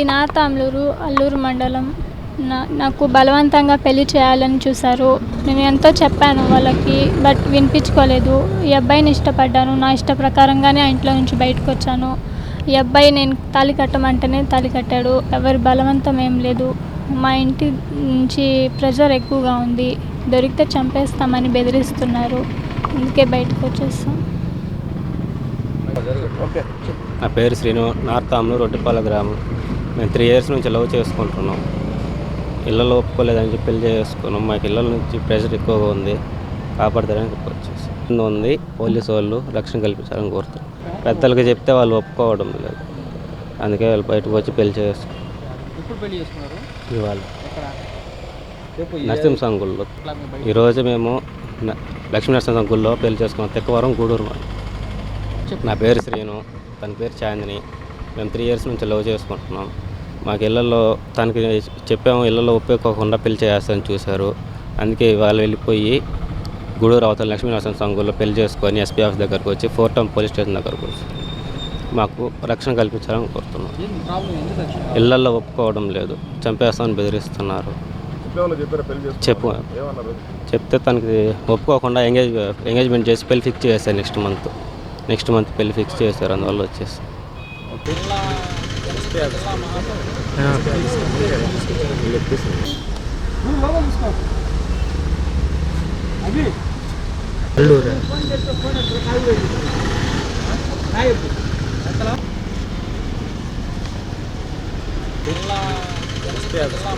ఈ నా తాంలూరు అల్లూరు మండలం నా నాకు బలవంతంగా పెళ్ళి చేయాలని చూశారు. నేను ఎంతో చెప్పాను వాళ్ళకి బట్ వినిపించుకోలేదు. ఈ అబ్బాయిని ఇష్టపడ్డాను. నా ఇష్ట ప్రకారంగానే ఆ ఇంట్లో నుంచి బయటకు వచ్చాను. ఈ అబ్బాయి నేను తాళి కట్టమంటేనే తాళి కట్టాడు. ఎవరి బలవంతం ఏం లేదు. మా ఇంటి నుంచి ప్రెషర్ ఎక్కువగా ఉంది. దొరికితే చంపేస్తామని బెదిరిస్తున్నారు. అందుకే బయటకు వచ్చేస్తాం నా పేరు శ్రీను నార్త్ రొట్టిపాల గ్రామం. మేము త్రీ ఇయర్స్ నుంచి లవ్ చేసుకుంటున్నాం. ఇళ్ళలో ఒప్పుకోలేదని చెప్పి పెళ్ళి చేసుకున్నాం. మాకు ఇళ్ళ నుంచి ప్రెషర్ ఎక్కువగా ఉంది. కాపాడతారని వచ్చేసి. ఉంది. పోలీసు వాళ్ళు రక్షణ కల్పించాలని కోరుతున్నాం పెద్దలకి చెప్తే వాళ్ళు ఒప్పుకోవడం లేదు. అందుకే వాళ్ళు బయటకు వచ్చి పెళ్ళి చేసుకున్నారు. ఇవాళ. ఎక్కడ? రేపు ఏ- నరసింహ సంగుల్లో. ఎట్లా మీ బయట? ఈరోజు మేము లక్ష్మీ నరసింహ సంగుల్లో పెళ్ళి చేసుకున్నాం. తెక్కవరం గూడూరు. నా పేరు శ్రీను. తన పేరు చాందిని. మేము త్రీ ఇయర్స్ నుంచి లవ్ చేసుకుంటున్నాం. మాకు ఇళ్ళల్లో తనకి చెప్పాము ఇళ్ళల్లో ఒప్పుకోకుండా పెళ్ళి చేస్తారని చూశారు. అందుకే వాళ్ళు వెళ్ళిపోయి గూడూరు అవతల లక్ష్మీనరసింహ సంఘంలో పెళ్ళి చేసుకొని ఎస్పీ ఆఫీస్ దగ్గరకు వచ్చి ఫోర్ టౌన్ పోలీస్ స్టేషన్ దగ్గరకు వచ్చి మాకు రక్షణ కల్పించాలని కోరుతున్నాం. ఇళ్ళల్లో ఒప్పుకోవడం లేదు. చంపేస్తామని బెదిరిస్తున్నారు. చెప్పు. చెప్తే తనకి ఒప్పుకోకుండా ఎంగేజ్ ఎంగేజ్మెంట్ చేసి పెళ్ళి ఫిక్స్ చేశారు నెక్స్ట్ మంత్. నెక్స్ట్ మంత్ పెళ్ళి ఫిక్స్ చేశారు అందువల్ల వచ్చేసి. ఎట్లా తెలిస్తే ఎట్లా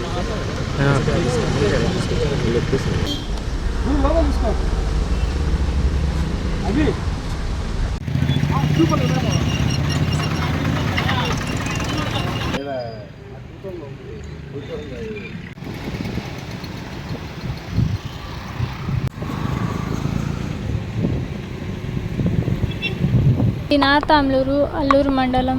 మాట్లాడు ఈ నా అల్లూరు మండలం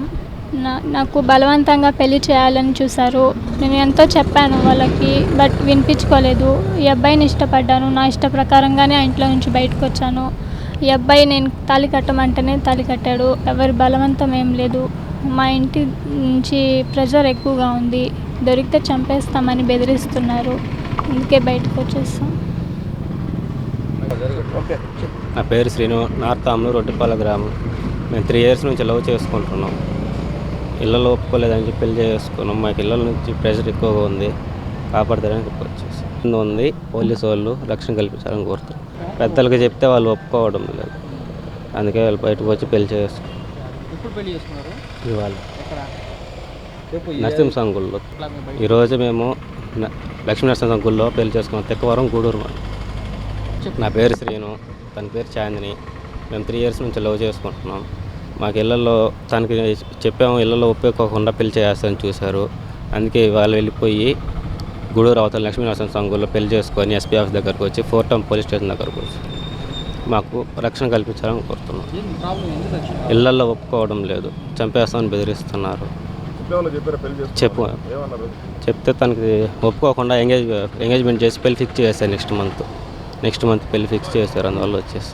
నా నాకు బలవంతంగా పెళ్ళి చేయాలని చూశారు. నేను ఎంతో చెప్పాను వాళ్ళకి బట్ వినిపించుకోలేదు. ఈ అబ్బాయిని ఇష్టపడ్డాను. నా ఇష్ట ప్రకారంగానే ఆ ఇంట్లో నుంచి బయటకు వచ్చాను. ఈ అబ్బాయి నేను తాళి కట్టమంటేనే తాళి కట్టాడు. ఎవరి బలవంతం ఏం లేదు. మా ఇంటి నుంచి ప్రెషర్ ఎక్కువగా ఉంది. దొరికితే చంపేస్తామని బెదిరిస్తున్నారు. అందుకే బయటకు వచ్చేస్తాం నా పేరు శ్రీను నార్త్ ఆమ్లూరు రొట్టిపాల గ్రామం. మేము త్రీ ఇయర్స్ నుంచి లవ్ చేసుకుంటున్నాం. ఇళ్ళలో ఒప్పుకోలేదని చెప్పి పెళ్ళి చేసుకున్నాం. మాకు ఇళ్ళ నుంచి ప్రెషర్ ఎక్కువగా ఉంది. కాపాడతారని వచ్చేసి. ఉంది. పోలీసు వాళ్ళు రక్షణ కల్పించాలని కోరుతున్నాం. పెద్దలకి చెప్తే వాళ్ళు ఒప్పుకోవడం లేదు. అందుకే వాళ్ళు బయటకు వచ్చి పెళ్ళి చేసుకున్నారు? ఇవాళ. ఎక్కడ? రేపు ఏ- నరసింహ సంగుల్లో ఎట్లా మీ బయట? ఈరోజు మేము లక్ష్మీ నరసింహ సంగుల్లో పెళ్ళి చేసుకున్నాం. తెక్కవరం గూడూరు. నా పేరు శ్రీను. తన పేరు చాందిని. మేము త్రీ ఇయర్స్ నుంచి లవ్ చేసుకుంటున్నాం. మాకు ఇళ్ళల్లో తనకి చెప్పాము ఇళ్ళల్లో ఒప్పుకోకుండా పెళ్ళి చేస్తారని చూశారు. అందుకే వాళ్ళు వెళ్ళిపోయి గూడూరు అవతల లక్ష్మీ నరసింహ సంఘంలో పెళ్ళి చేసుకొని ఎస్పీ ఆఫీస్ దగ్గరకు వచ్చి ఫోర్ టౌన్ పోలీస్ స్టేషన్ దగ్గరకు వచ్చి. మాకు రక్షణ కల్పించాలని కోరుతున్నాం. ఏంది ప్రాబ్లం ఎందుకు వచ్చింది? ఇళ్ళల్లో ఒప్పుకోవడం లేదు. చంపేస్తామని బెదిరిస్తున్నారు. చెప్పు. చెప్తే తనకి ఒప్పుకోకుండా ఎంగేజ్ ఎంగేజ్మెంట్ చేసి పెళ్ళి ఫిక్స్ చేశారు నెక్స్ట్ మంత్ నెక్స్ట్ మంత్ పెళ్ళి ఫిక్స్ చేశారు అందువల్ల వచ్చేసి.